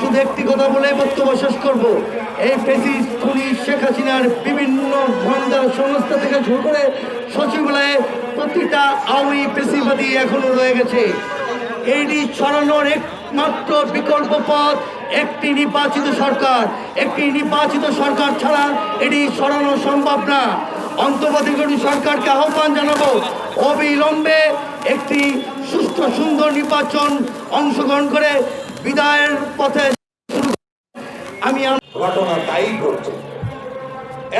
শুধু একটি কথা বলে বক্তব্য শেষ করব। এই ফেসিস খুনি শেখ হাসিনার বিভিন্ন গোয়েন্দা সংস্থা থেকে শুরু করে সচিবালয়ে প্রতিটা আওয়ামী পেশিবাদী এখনও রয়ে গেছে। এইটি ছড়ানোর একমাত্র বিকল্প পথ একটি নির্বাচিত সরকার। একটি নির্বাচিত সরকার ছাড়া এটি সরানো সম্ভব না। অন্তর্বর্তীকালীন সরকারকে আহ্বান জানাব, অবিলম্বে একটি সুস্থ, সুন্দর নির্বাচন অংশগ্রহণ করে বিদায়ের পথে আমি ঘটনা তাই ঘটছে।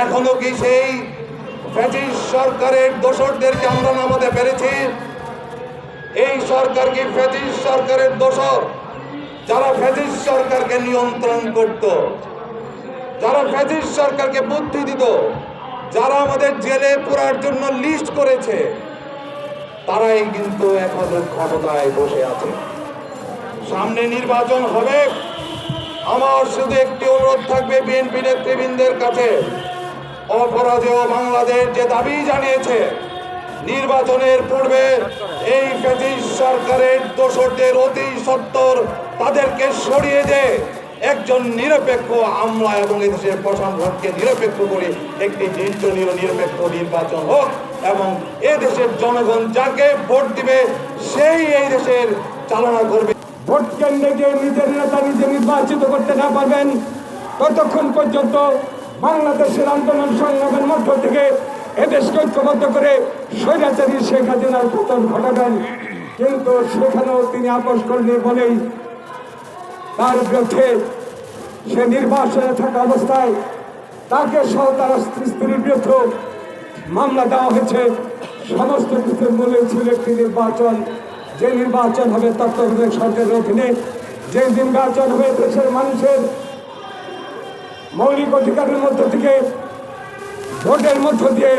এখনও কি সেই ব্রিটিশ সরকারের দোসরদেরকে আমরা নামাতে পেরেছি? এই সরকার কি ব্রিটিশ সরকারের দোসর? যারা ব্রিটিশ সরকারকে নিয়ন্ত্রণ করত, যারা ব্রিটিশ সরকারকে বুদ্ধি দিত, যারা আমাদের জেলে পুরার জন্য লিস্ট করেছে তারাই কিন্তু এখনও ক্ষমতায় বসে আছে। সামনে নির্বাচন হবে। আমার শুধু একটি অনুরোধ থাকবে বিএনপি নেতৃবৃন্দের কাছে। অপরাজেয় বাংলাদেশ যে দাবি জানিয়েছে, নির্বাচনের পূর্বে এই ব্রিটিশ সরকারের দোসরদের অতি সত্তর তাদেরকে সরিয়ে দিয়ে একজন নিরপেক্ষ আমলা এবং এদেশের প্রশাসনকে নিরপেক্ষ করে একটি নিরপেক্ষ নির্বাচন হোক। এবং এ দেশের জনগণ যাকে ভোট দিবে, সেই এই দেশের চালনা করবে। ভোট কেন্দ্রে গিয়ে নিজের নেতা নিজে নির্বাচিত করতে না পারবেন, ততক্ষণ পর্যন্ত বাংলাদেশের আন্দোলন সংগ্রামের মধ্য থেকে এদেশকে ঐক্যবদ্ধ করে স্বৈরাচারী শেখ হাসিনার পতন ঘটাবেন। কিন্তু সেখানেও তিনি আপোষ করেনি বলেই তার বিরুদ্ধে সে নির্বাসনে থাকা অবস্থায় তাকে সহ তার স্ত্রীর বিরুদ্ধে মামলা দেওয়া হয়েছে। সমস্ত কিছুর মূলে ছিল একটি নির্বাচন। যে নির্বাচন হবে তত্ত্বাবধায়ক সরকারের অধীনে। যে নির্বাচন হবে দেশের মানুষের মৌলিক অধিকারের মধ্য থেকে ভোটের মধ্য দিয়ে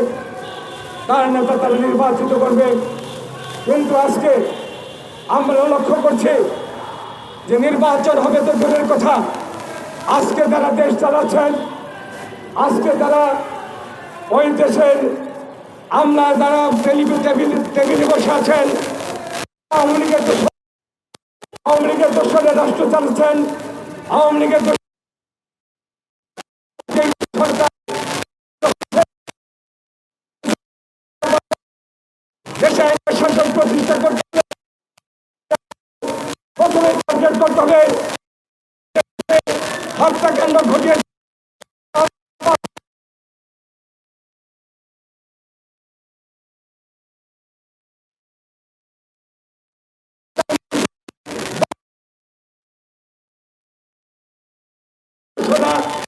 তার নেতা তারা নির্বাচিত করবে। কিন্তু আজকে আমরা লক্ষ্য করছি যে নির্বাচন হবে তো দূরের কথা। আজকে যারা দেশ চালাচ্ছেন, আজকে তারা ওই দেশের আমলা যারা টেলিভি টেবিল বসে আছেন আওয়ামী লীগের আওয়ামী লীগের রাষ্ট্র চালাচ্ছেন আওয়ামী লীগের প্রতিষ্ঠা করতে হবে, হত্যাকাণ্ড الله